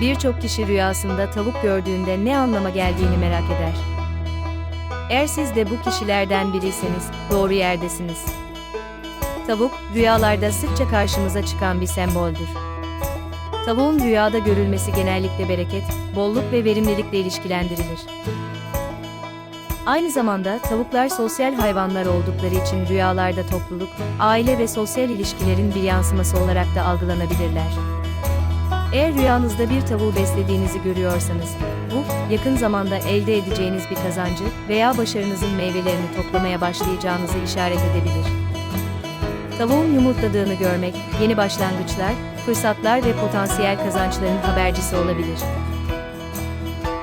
Birçok kişi rüyasında tavuk gördüğünde ne anlama geldiğini merak eder. Eğer siz de bu kişilerden biriyseniz, doğru yerdesiniz. Tavuk, rüyalarda sıkça karşımıza çıkan bir semboldür. Tavuğun rüyada görülmesi genellikle bereket, bolluk ve verimlilikle ilişkilendirilir. Aynı zamanda tavuklar sosyal hayvanlar oldukları için rüyalarda topluluk, aile ve sosyal ilişkilerin bir yansıması olarak da algılanabilirler. Eğer rüyanızda bir tavuğu beslediğinizi görüyorsanız, bu, yakın zamanda elde edeceğiniz bir kazancı veya başarınızın meyvelerini toplamaya başlayacağınızı işaret edebilir. Tavuğun yumurtladığını görmek, yeni başlangıçlar, fırsatlar ve potansiyel kazançların habercisi olabilir.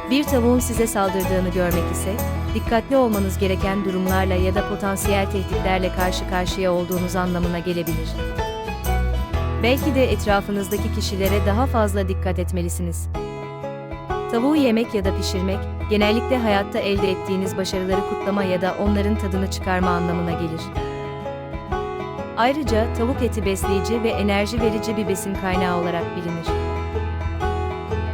Bir tavuğun size saldırdığını görmek ise, dikkatli olmanız gereken durumlarla ya da potansiyel tehditlerle karşı karşıya olduğunuz anlamına gelebilir. Belki de etrafınızdaki kişilere daha fazla dikkat etmelisiniz. Tavuğu yemek ya da pişirmek, genellikle hayatta elde ettiğiniz başarıları kutlama ya da onların tadını çıkarma anlamına gelir. Ayrıca tavuk eti besleyici ve enerji verici bir besin kaynağı olarak bilinir.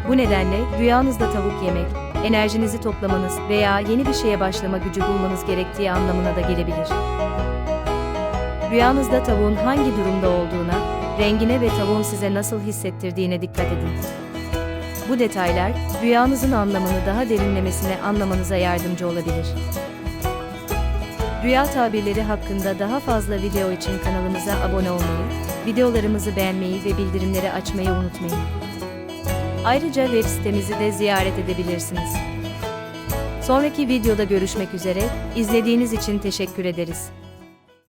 Bu nedenle rüyanızda tavuk yemek, enerjinizi toplamanız veya yeni bir şeye başlama gücü bulmanız gerektiği anlamına da gelebilir. Rüyanızda tavuğun hangi durumda olduğuna, rengine ve tavuğun size nasıl hissettirdiğine dikkat edin. Bu detaylar, rüyanızın anlamını daha derinlemesine anlamanıza yardımcı olabilir. Rüya tabirleri hakkında daha fazla video için kanalımıza abone olmayı, videolarımızı beğenmeyi ve bildirimleri açmayı unutmayın. Ayrıca web sitemizi de ziyaret edebilirsiniz. Sonraki videoda görüşmek üzere, izlediğiniz için teşekkür ederiz.